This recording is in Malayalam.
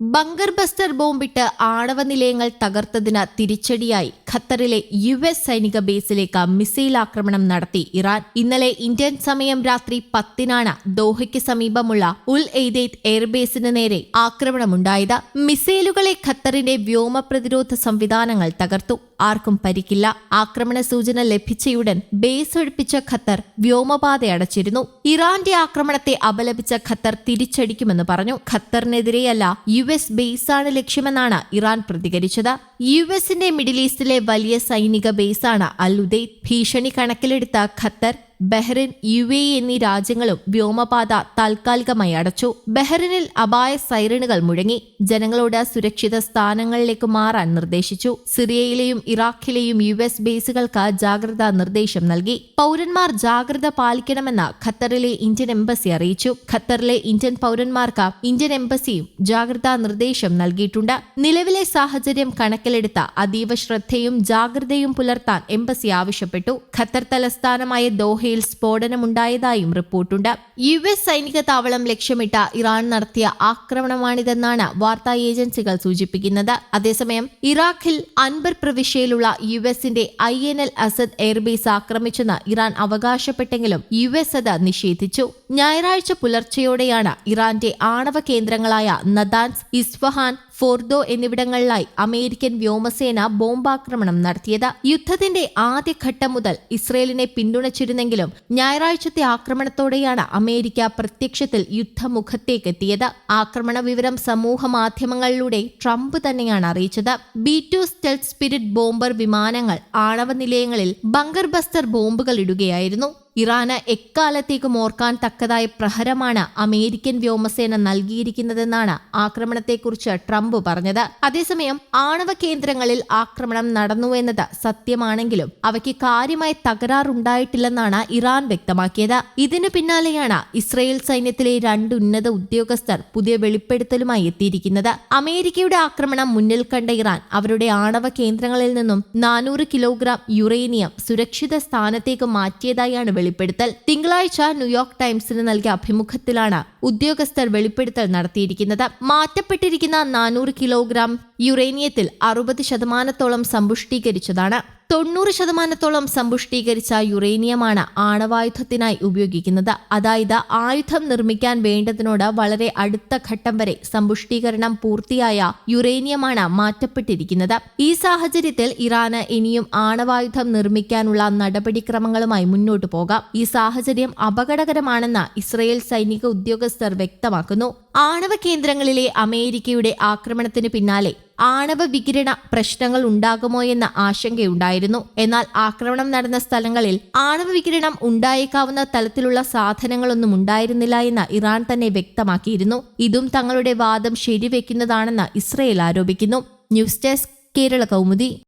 ബങ്കർ ബസ്റ്റർ ബോംബിട്ട് ആണവ നിലയങ്ങൾ തകർത്തതിന് തിരിച്ചടിയായി ഖത്തറിലെ യു എസ് സൈനിക ബേസിലേക്ക് മിസൈൽ ആക്രമണം നടത്തി ഇറാൻ. ഇന്നലെ ഇന്ത്യൻ സമയം രാത്രി പത്തിനാണ് ദോഹയ്ക്ക് സമീപമുള്ള ഉൽ എയ്ദേത്ത് എയർബേസിന് നേരെ ആക്രമണമുണ്ടായത്. മിസൈലുകളെ ഖത്തറിന്റെ വ്യോമ പ്രതിരോധ സംവിധാനങ്ങൾ തകർത്തു. ആർക്കും പരിക്കില്ല. ആക്രമണ സൂചന ലഭിച്ചയുടൻ ബേസ് ഒഴിപ്പിച്ച ഖത്തർ വ്യോമപാത അടച്ചിരുന്നു. ഇറാന്റെ ആക്രമണത്തെ അപലപിച്ച ഖത്തർ തിരിച്ചടിക്കുമെന്ന് പറഞ്ഞു. ഖത്തറിനെതിരെയല്ല യു എസ് ബേസാണ് ലക്ഷ്യമെന്നാണ് ഇറാൻ പ്രതികരിച്ചത്. യു എസിന്റെ മിഡിൽ ഈസ്റ്റിലെ വലിയ സൈനിക ബേസാണ് അൽ ഉദൈദ് ഭീഷണി കണക്കിലെടുത്ത ഖത്തർ ബഹ്റിൻ യു എ എന്നീ രാജ്യങ്ങളും വ്യോമപാത താൽക്കാലികമായി അടച്ചു. ബഹ്റിനിൽ അപായ സൈറണുകൾ മുഴങ്ങി. ജനങ്ങളോട് സുരക്ഷിത സ്ഥാനങ്ങളിലേക്ക് മാറാൻ നിർദ്ദേശിച്ചു. സിറിയയിലെയും ഇറാഖിലെയും യു എസ് ബേസുകൾക്ക് ജാഗ്രതാ നിർദ്ദേശം നൽകി. പൗരന്മാർ ജാഗ്രത പാലിക്കണമെന്ന് ഖത്തറിലെ ഇന്ത്യൻ എംബസി അറിയിച്ചു. ഖത്തറിലെ ഇന്ത്യൻ പൗരന്മാർക്ക് ഇന്ത്യൻ എംബസിയും ജാഗ്രതാ നിർദ്ദേശം നൽകിയിട്ടുണ്ട്. നിലവിലെ സാഹചര്യം കണക്കിലെടുത്ത അതീവ ശ്രദ്ധയും ജാഗ്രതയും പുലർത്താൻ എംബസി ആവശ്യപ്പെട്ടു. ഖത്തർ തലസ്ഥാനമായ ദോഹയിൽ സ്ഫോടനമുണ്ടായതായും റിപ്പോർട്ടുണ്ട്. യു എസ് സൈനിക താവളം ലക്ഷ്യമിട്ട ഇറാൻ നടത്തിയ ആക്രമണമാണിതെന്നാണ് വാർത്താ ഏജൻസികൾ സൂചിപ്പിക്കുന്നത്. അതേസമയം ഇറാഖിൽ അൻബർ പ്രവിശ്യയിലുള്ള യു എസിന്റെ Ain al Asad airbase ആക്രമിച്ചെന്ന് ഇറാൻ അവകാശപ്പെട്ടെങ്കിലും യു എസ് അത് നിഷേധിച്ചു. ഞായറാഴ്ച പുലർച്ചെയോടെയാണ് ഇറാന്റെ ആണവ കേന്ദ്രങ്ങളായ നദാൻസ് ഇസ്ഫഹാൻ ഫോർദോ എന്നിവിടങ്ങളിലായി അമേരിക്കൻ വ്യോമസേന ബോംബാക്രമണം നടത്തിയത്. യുദ്ധത്തിന്റെ ആദ്യഘട്ടം മുതൽ ഇസ്രയേലിനെ പിന്തുണച്ചിരുന്നെങ്കിലും ഞായറാഴ്ചത്തെ ആക്രമണത്തോടെയാണ് അമേരിക്ക പ്രത്യക്ഷത്തിൽ യുദ്ധമുഖത്തേക്കെത്തിയത്. ആക്രമണ വിവരം സമൂഹ മാധ്യമങ്ങളിലൂടെ ട്രംപ് തന്നെയാണ് അറിയിച്ചത്. B two stealth spirit bomber വിമാനങ്ങൾ ആണവ നിലയങ്ങളിൽ ബങ്കർ ബസ്റ്റർ ബോംബുകൾ ഇടുകയായിരുന്നു. ഇറാന് എക്കാലത്തേക്കും ഓർക്കാൻ തക്കതായ പ്രഹരമാണ് അമേരിക്കൻ വ്യോമസേന നൽകിയിരിക്കുന്നതെന്നാണ് ആക്രമണത്തെക്കുറിച്ച് ട്രംപ് പറഞ്ഞത്. അതേസമയം ആണവ കേന്ദ്രങ്ങളിൽ ആക്രമണം നടന്നുവെന്നത് സത്യമാണെങ്കിലും അവയ്ക്ക് കാര്യമായ തകരാറുണ്ടായിട്ടില്ലെന്നാണ് ഇറാൻ വ്യക്തമാക്കിയത്. ഇതിനു പിന്നാലെയാണ് ഇസ്രയേൽ സൈന്യത്തിലെ രണ്ട് ഉന്നത ഉദ്യോഗസ്ഥർ പുതിയ വെളിപ്പെടുത്തലുമായി എത്തിയിരിക്കുന്നത്. അമേരിക്കയുടെ ആക്രമണം മുന്നിൽ കണ്ട ഇറാൻ അവരുടെ ആണവ കേന്ദ്രങ്ങളിൽ നിന്നും നാനൂറ് കിലോഗ്രാം യുറേനിയം സുരക്ഷിത സ്ഥാനത്തേക്ക് മാറ്റിയതായാണ് വെളിപ്പെടുത്തൽ തിങ്കളാഴ്ച ന്യൂയോർക്ക് ടൈംസിന് നൽകിയ അഭിമുഖത്തിലാണ് ഉദ്യോഗസ്ഥർ വെളിപ്പെടുത്തൽ നടത്തിയിരിക്കുന്നത്. മാറ്റപ്പെട്ടിരിക്കുന്ന നാനൂറ് കിലോഗ്രാം യുറേനിയത്തിൽ അറുപത് ശതമാനത്തോളം സമ്പുഷ്ടീകരിച്ചതാണ്. തൊണ്ണൂറ് ശതമാനത്തോളം സമ്പുഷ്ടീകരിച്ച യുറേനിയമാണ് ആണവായുധത്തിനായി ഉപയോഗിക്കുന്നത്. അതായത് ആയുധം നിർമ്മിക്കാൻ വേണ്ടതിനോട് വളരെ അടുത്ത ഘട്ടം വരെ സമ്പുഷ്ടീകരണം പൂർത്തിയായ യുറേനിയമാണ് മാറ്റപ്പെട്ടിരിക്കുന്നത്. ഈ സാഹചര്യത്തിൽ ഇറാന് ഇനിയും ആണവായുധം നിർമ്മിക്കാനുള്ള നടപടിക്രമങ്ങളുമായി മുന്നോട്ടു പോകാം. ഈ സാഹചര്യം അപകടകരമാണെന്ന് ഇസ്രയേൽ സൈനിക ഉദ്യോഗസ്ഥർ വ്യക്തമാക്കുന്നു. ആണവ കേന്ദ്രങ്ങളിലെ അമേരിക്കയുടെ ആക്രമണത്തിന് പിന്നാലെ ആണവ വികിരണ പ്രശ്നങ്ങൾ ഉണ്ടാകുമോ എന്ന ആശങ്കയുണ്ടായിരുന്നു. എന്നാൽ ആക്രമണം നടന്ന സ്ഥലങ്ങളിൽ ആണവ വികിരണം ഉണ്ടായേക്കാവുന്ന തലത്തിലുള്ള സാധനങ്ങളൊന്നും ഉണ്ടായിരുന്നില്ല എന്ന് ഇറാൻ തന്നെ വ്യക്തമാക്കിയിരുന്നു. ഇതും തങ്ങളുടെ വാദം ശരിവെക്കുന്നതാണെന്ന് ഇസ്രയേൽ ആരോപിക്കുന്നു. News desk Kerala Kaumudi.